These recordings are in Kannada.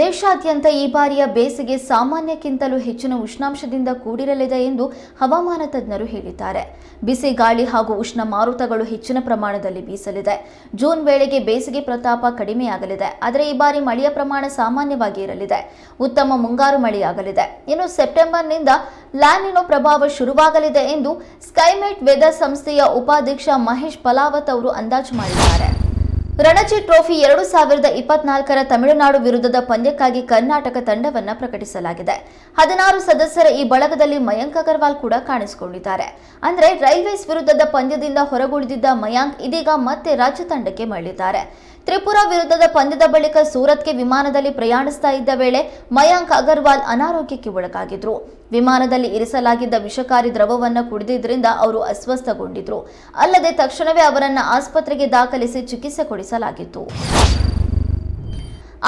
ದೇಶಾದ್ಯಂತ ಈ ಬಾರಿಯ ಬೇಸಿಗೆ ಸಾಮಾನ್ಯಕ್ಕಿಂತಲೂ ಹೆಚ್ಚಿನ ಉಷ್ಣಾಂಶದಿಂದ ಕೂಡಿರಲಿದೆ ಎಂದು ಹವಾಮಾನ ತಜ್ಞರು ಹೇಳಿದ್ದಾರೆ. ಬಿಸಿ ಗಾಳಿ ಹಾಗೂ ಉಷ್ಣ ಮಾರುತಗಳು ಹೆಚ್ಚಿನ ಪ್ರಮಾಣದಲ್ಲಿ ಬೀಸಲಿದೆ. ಜೂನ್ ವೇಳೆಗೆ ಬೇಸಿಗೆ ಪ್ರತಾಪ ಕಡಿಮೆಯಾಗಲಿದೆ. ಆದರೆ ಈ ಬಾರಿ ಮಳೆಯ ಪ್ರಮಾಣ ಸಾಮಾನ್ಯವಾಗಿ ಇರಲಿದೆ ಉತ್ತಮ ಮುಂಗಾರು ಮಳೆಯಾಗಲಿದೆ. ಇನ್ನು ಸೆಪ್ಟೆಂಬರ್ನಿಂದ ಲ್ಯಾನಿನೋ ಪ್ರಭಾವ ಶುರುವಾಗಲಿದೆ ಎಂದು ಸ್ಕೈಮೇಟ್ ವೆದರ್ ಸಂಸ್ಥೆಯ ಉಪಾಧ್ಯಕ್ಷ ಮಹೇಶ್ ಪಲಾವತ್ ಅವರು ಅಂದಾಜು ಮಾಡಿದ್ದಾರೆ. ರಣಜಿ ಟ್ರೋಫಿ ಎರಡು ಸಾವಿರದ ಇಪ್ಪತ್ನಾಲ್ಕರ ತಮಿಳುನಾಡು ವಿರುದ್ಧದ ಪಂದ್ಯಕ್ಕಾಗಿ ಕರ್ನಾಟಕ ತಂಡವನ್ನು ಪ್ರಕಟಿಸಲಾಗಿದೆ. ಹದಿನಾರು ಸದಸ್ಯರ ಈ ಬಳಗದಲ್ಲಿ ಮಯಾಂಕ್ ಅಗರ್ವಾಲ್ ಕೂಡ ಕಾಣಿಸಿಕೊಂಡಿದ್ದಾರೆ. ಅಂದರೆ ರೈಲ್ವೇಸ್ ವಿರುದ್ಧದ ಪಂದ್ಯದಿಂದ ಹೊರಗುಳಿದಿದ್ದ ಮಯಾಂಕ್ ಇದೀಗ ಮತ್ತೆ ರಾಜ್ಯ ತಂಡಕ್ಕೆ ಮರಳಿದ್ದಾರೆ. ತ್ರಿಪುರಾ ವಿರುದ್ಧದ ಪಂದ್ಯದ ಬಳಿಕ ಸೂರತ್ಗೆ ವಿಮಾನದಲ್ಲಿ ಪ್ರಯಾಣಿಸ್ತಾ ಇದ್ದ ವೇಳೆ ಮಯಾಂಕ್ ಅಗರ್ವಾಲ್ ಅನಾರೋಗ್ಯಕ್ಕೆ ಒಳಗಾಗಿದ್ರು. ವಿಮಾನದಲ್ಲಿ ಇರಿಸಲಾಗಿದ್ದ ವಿಷಕಾರಿ ದ್ರವವನ್ನು ಕುಡಿದಿದ್ದರಿಂದ ಅವರು ಅಸ್ವಸ್ಥಗೊಂಡಿದ್ರು. ಅಲ್ಲದೆ ತಕ್ಷಣವೇ ಅವರನ್ನು ಆಸ್ಪತ್ರೆಗೆ ದಾಖಲಿಸಿ ಚಿಕಿತ್ಸೆ ಕೊಡಿಸಲಾಗಿತ್ತು.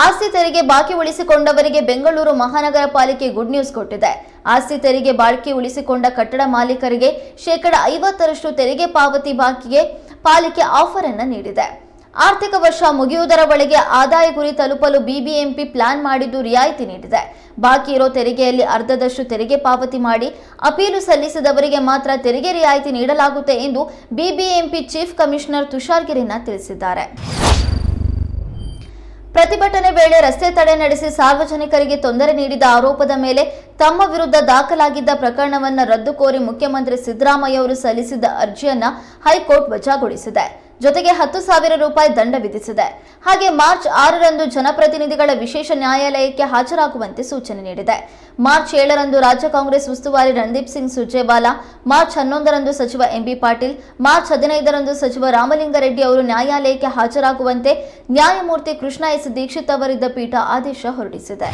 ಆಸ್ತಿ ತೆರಿಗೆ ಬಾಕಿ ಉಳಿಸಿಕೊಂಡವರಿಗೆ ಬೆಂಗಳೂರು ಮಹಾನಗರ ಪಾಲಿಕೆ ಗುಡ್ ನ್ಯೂಸ್ ಕೊಟ್ಟಿದೆ. ಆಸ್ತಿ ತೆರಿಗೆ ಬಾಕಿ ಉಳಿಸಿಕೊಂಡ ಕಟ್ಟಡ ಮಾಲೀಕರಿಗೆ ಶೇಕಡ ಐವತ್ತರಷ್ಟು ತೆರಿಗೆ ಪಾವತಿ ಬಾಕಿಗೆ ಪಾಲಿಕೆ ಆಫರ್ ಅನ್ನು ನೀಡಿದೆ. ಆರ್ಥಿಕ ವರ್ಷ ಮುಗಿಯುವುದರ ಒಳಗೆ ಆದಾಯ ಗುರಿ ತಲುಪಲು ಬಿಬಿಎಂಪಿ ಪ್ಲಾನ್ ಮಾಡಿದ್ದು ರಿಯಾಯಿತಿ ನೀಡಿದೆ. ಬಾಕಿ ಇರೋ ತೆರಿಗೆಯಲ್ಲಿ ಅರ್ಧದಷ್ಟು ತೆರಿಗೆ ಪಾವತಿ ಮಾಡಿ ಅಪೀಲು ಸಲ್ಲಿಸಿದವರಿಗೆ ಮಾತ್ರ ತೆರಿಗೆ ರಿಯಾಯಿತಿ ನೀಡಲಾಗುತ್ತೆ ಎಂದು ಬಿಬಿಎಂಪಿ ಚೀಫ್ ಕಮಿಷನರ್ ತುಷಾರ್ ಗಿರಿನಾ ತಿಳಿಸಿದ್ದಾರೆ. ಪ್ರತಿಭಟನೆ ವೇಳೆ ರಸ್ತೆ ತಡೆ ನಡೆಸಿ ಸಾರ್ವಜನಿಕರಿಗೆ ತೊಂದರೆ ನೀಡಿದ ಆರೋಪದ ಮೇಲೆ ತಮ್ಮ ವಿರುದ್ಧ ದಾಖಲಾಗಿದ್ದ ಪ್ರಕರಣವನ್ನು ರದ್ದು ಕೋರಿ ಮುಖ್ಯಮಂತ್ರಿ ಸಿದ್ದರಾಮಯ್ಯ ಅವರು ಸಲ್ಲಿಸಿದ್ದ ಅರ್ಜಿಯನ್ನು ಹೈಕೋರ್ಟ್ ವಜಾಗೊಳಿಸಿದೆ. ಜೊತೆಗೆ ಹತ್ತು ಸಾವಿರ ರೂಪಾಯಿ ದಂಡ ವಿಧಿಸಿದೆ. ಹಾಗೆ ಮಾರ್ಚ್ ಆರರಂದು ಜನಪ್ರತಿನಿಧಿಗಳ ವಿಶೇಷ ನ್ಯಾಯಾಲಯಕ್ಕೆ ಹಾಜರಾಗುವಂತೆ ಸೂಚನೆ ನೀಡಿದೆ. ಮಾರ್ಚ್ ಏಳರಂದು ರಾಜ್ಯ ಕಾಂಗ್ರೆಸ್ ಉಸ್ತುವಾರಿ ರಣದೀಪ್ ಸಿಂಗ್ ಸುರ್ಜೇವಾಲಾ, ಮಾರ್ಚ್ ಹನ್ನೊಂದರಂದು ಸಚಿವ ಎಂಬಿ ಪಾಟೀಲ್, ಮಾರ್ಚ್ ಹದಿನೈದರಂದು ಸಚಿವ ರಾಮಲಿಂಗಾರೆಡ್ಡಿ ಅವರು ನ್ಯಾಯಾಲಯಕ್ಕೆ ಹಾಜರಾಗುವಂತೆ ನ್ಯಾಯಮೂರ್ತಿ ಕೃಷ್ಣ ಎಸ್ ದೀಕ್ಷಿತ್ ಅವರಿದ್ದ ಪೀಠ ಆದೇಶ ಹೊರಡಿಸಿದೆ.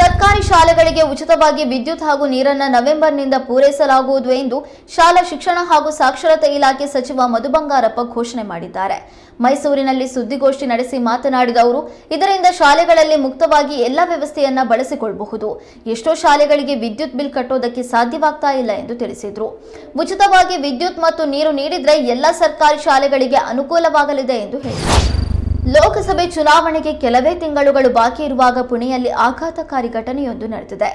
ಸರ್ಕಾರಿ ಶಾಲೆಗಳಿಗೆ ಉಚಿತವಾಗಿ ವಿದ್ಯುತ್ ಹಾಗೂ ನೀರನ್ನು ನವೆಂಬರ್ನಿಂದ ಪೂರೈಸಲಾಗುವುದು ಎಂದು ಶಾಲಾ ಶಿಕ್ಷಣ ಹಾಗೂ ಸಾಕ್ಷರತಾ ಇಲಾಖೆ ಸಚಿವ ಮಧು ಬಂಗಾರಪ್ಪ ಘೋಷಣೆ ಮಾಡಿದ್ದಾರೆ. ಮೈಸೂರಿನಲ್ಲಿ ಸುದ್ದಿಗೋಷ್ಠಿ ನಡೆಸಿ ಮಾತನಾಡಿದ ಅವರು, ಇದರಿಂದ ಶಾಲೆಗಳಲ್ಲಿ ಮುಕ್ತವಾಗಿ ಎಲ್ಲ ವ್ಯವಸ್ಥೆಯನ್ನ ಬಳಸಿಕೊಳ್ಳಬಹುದು ಎಷ್ಟೋ ಶಾಲೆಗಳಿಗೆ ವಿದ್ಯುತ್ ಬಿಲ್ ಕಟ್ಟೋದಕ್ಕೆ ಸಾಧ್ಯವಾಗ್ತಾ ಇಲ್ಲ ಎಂದು ತಿಳಿಸಿದರು. ಉಚಿತವಾಗಿ ವಿದ್ಯುತ್ ಮತ್ತು ನೀರು ನೀಡಿದ್ರೆ ಎಲ್ಲ ಸರ್ಕಾರಿ ಶಾಲೆಗಳಿಗೆ ಅನುಕೂಲವಾಗಲಿದೆ ಎಂದು ಹೇಳಿದರು. ಲೋಕಸಭೆ ಚುನಾವಣೆಗೆ ಕೆಲವೇ ತಿಂಗಳುಗಳು ಬಾಕಿ ಇರುವಾಗ ಪುಣೆಯಲ್ಲಿ ಆಘಾತಕಾರಿ ಘಟನೆಯೊಂದು ನಡೆದಿದೆ.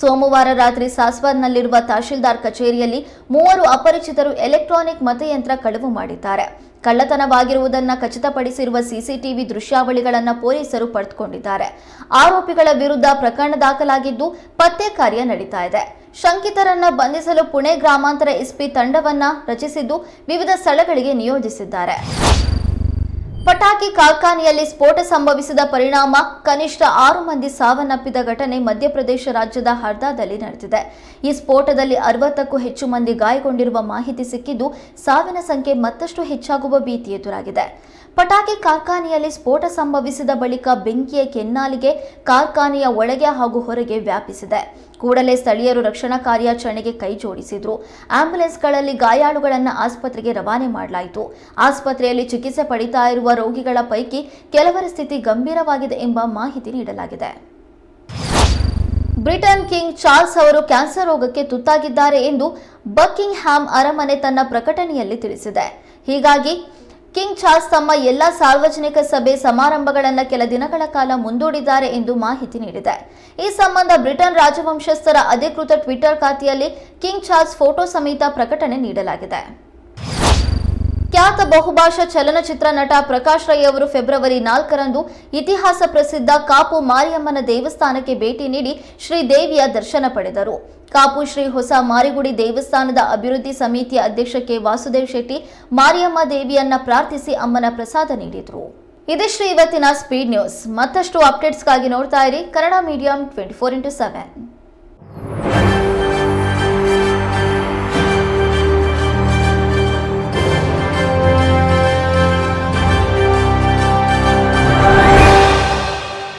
ಸೋಮವಾರ ರಾತ್ರಿ ಸಾಸ್ವಾದ್ನಲ್ಲಿರುವ ತಹಶೀಲ್ದಾರ್ ಕಚೇರಿಯಲ್ಲಿ ಮೂವರು ಅಪರಿಚಿತರು ಎಲೆಕ್ಟ್ರಾನಿಕ್ ಮತಯಂತ್ರ ಕಳವು ಮಾಡಿದ್ದಾರೆ. ಕಳ್ಳತನವಾಗಿರುವುದನ್ನ ಖಚಿತಪಡಿಸಿರುವ ಸಿಸಿಟಿವಿ ದೃಶ್ಯಾವಳಿಗಳನ್ನು ಪೊಲೀಸರು ಪಡೆದುಕೊಂಡಿದ್ದಾರೆ. ಆರೋಪಿಗಳ ವಿರುದ್ಧ ಪ್ರಕರಣ ದಾಖಲಾಗಿದ್ದು ಪತ್ತೆ ಕಾರ್ಯ ನಡೀತಾ ಇದೆ. ಶಂಕಿತರನ್ನ ಬಂಧಿಸಲು ಪುಣೆ ಗ್ರಾಮಾಂತರ ಎಸ್ಪಿ ತಂಡವನ್ನ ರಚಿಸಿದ್ದು ವಿವಿಧ ಸ್ಥಳಗಳಿಗೆ ನಿಯೋಜಿಸಿದ್ದಾರೆ. ಪಟಾಕಿ ಕಾರ್ಖಾನೆಯಲ್ಲಿ ಸ್ಫೋಟ ಸಂಭವಿಸಿದ ಪರಿಣಾಮ ಕನಿಷ್ಠ ಆರು ಮಂದಿ ಸಾವನ್ನಪ್ಪಿದ ಘಟನೆ ಮಧ್ಯಪ್ರದೇಶ ರಾಜ್ಯದ ಹರ್ದಾದಲ್ಲಿ ನಡೆದಿದೆ. ಈ ಸ್ಫೋಟದಲ್ಲಿ ಅರವತ್ತಕ್ಕೂ ಹೆಚ್ಚು ಮಂದಿ ಗಾಯಗೊಂಡಿರುವ ಮಾಹಿತಿ ಸಿಕ್ಕಿದ್ದು ಸಾವಿನ ಸಂಖ್ಯೆ ಮತ್ತಷ್ಟು ಹೆಚ್ಚಾಗುವ ಭೀತಿ ಎದುರಾಗಿದೆ. ಪಟಾಕಿ ಕಾರ್ಖಾನೆಯಲ್ಲಿ ಸ್ಫೋಟ ಸಂಭವಿಸಿದ ಬಳಿಕ ಬೆಂಕಿಯ ಕೆನ್ನಾಲಿಗೆ ಕಾರ್ಖಾನೆಯ ಒಳಗೆ ಹಾಗೂ ಹೊರಗೆ ವ್ಯಾಪಿಸಿದೆ. ಕೂಡಲೇ ಸ್ಥಳೀಯರು ರಕ್ಷಣಾ ಕಾರ್ಯಾಚರಣೆಗೆ ಕೈ ಜೋಡಿಸಿದ್ರು. ಆಂಬ್ಯುಲೆನ್ಸ್ಗಳಲ್ಲಿ ಗಾಯಾಳುಗಳನ್ನು ಆಸ್ಪತ್ರೆಗೆ ರವಾನೆ ಮಾಡಲಾಯಿತು. ಆಸ್ಪತ್ರೆಯಲ್ಲಿ ಚಿಕಿತ್ಸೆ ಪಡಿತಾ ಇರುವ ರೋಗಿಗಳ ಪೈಕಿ ಕೆಲವರ ಸ್ಥಿತಿ ಗಂಭೀರವಾಗಿದೆ ಎಂಬ ಮಾಹಿತಿ ನೀಡಲಾಗಿದೆ. ಬ್ರಿಟನ್ ಕಿಂಗ್ ಚಾರ್ಲ್ಸ್ ಅವರು ಕ್ಯಾನ್ಸರ್ ರೋಗಕ್ಕೆ ತುತ್ತಾಗಿದ್ದಾರೆ ಎಂದು ಬಕ್ಕಿಂಗ್ ಹ್ಯಾಮ್ ಅರಮನೆ ತನ್ನ ಪ್ರಕಟಣೆಯಲ್ಲಿ ತಿಳಿಸಿದೆ. ಹೀಗಾಗಿ ಕಿಂಗ್ ಚಾರ್ಲ್ಸ್ ತಮ್ಮ ಎಲ್ಲಾ ಸಾರ್ವಜನಿಕ ಸಭೆ ಸಮಾರಂಭಗಳನ್ನು ಕೆಲ ದಿನಗಳ ಕಾಲ ಮುಂದೂಡಿದ್ದಾರೆ ಎಂದು ಮಾಹಿತಿ ನೀಡಿದೆ. ಈ ಸಂಬಂಧ ಬ್ರಿಟನ್ ರಾಜವಂಶಸ್ಥರ ಅಧಿಕೃತ ಟ್ವಿಟರ್ ಖಾತೆಯಲ್ಲಿ ಕಿಂಗ್ ಚಾರ್ಲ್ಸ್ ಫೋಟೋ ಸಮೇತ ಪ್ರಕಟಣೆ ನೀಡಲಾಗಿದೆ. ಖ್ಯಾತ ಬಹುಭಾಷಾ ಚಲನಚಿತ್ರ ನಟ ಪ್ರಕಾಶ್ ರೈ ಅವರು ಫೆಬ್ರವರಿ ನಾಲ್ಕರಂದು ಇತಿಹಾಸ ಪ್ರಸಿದ್ಧ ಕಾಪು ಮಾರಿಯಮ್ಮನ ದೇವಸ್ಥಾನಕ್ಕೆ ಭೇಟಿ ನೀಡಿ ಶ್ರೀ ದೇವಿಯ ದರ್ಶನ ಪಡೆದರು. ಕಾಪು ಶ್ರೀ ಹೊಸ ಮಾರಿಗುಡಿ ದೇವಸ್ಥಾನದ ಅಭಿವೃದ್ಧಿ ಸಮಿತಿಯ ಅಧ್ಯಕ್ಷ ಕೆ. ವಾಸುದೇವ್ ಶೆಟ್ಟಿ ಮಾರಿಯಮ್ಮ ದೇವಿಯನ್ನ ಪ್ರಾರ್ಥಿಸಿ ಅಮ್ಮನ ಪ್ರಸಾದ ನೀಡಿದರು. ಇದಿಷ್ಟು ಇವತ್ತಿನ ಸ್ಪೀಡ್ ನ್ಯೂಸ್. ಮತ್ತಷ್ಟು ಅಪ್ಡೇಟ್ಸ್ಗಾಗಿ ನೋಡ್ತಾ ಇರಿ Kannada medium twenty four into seven.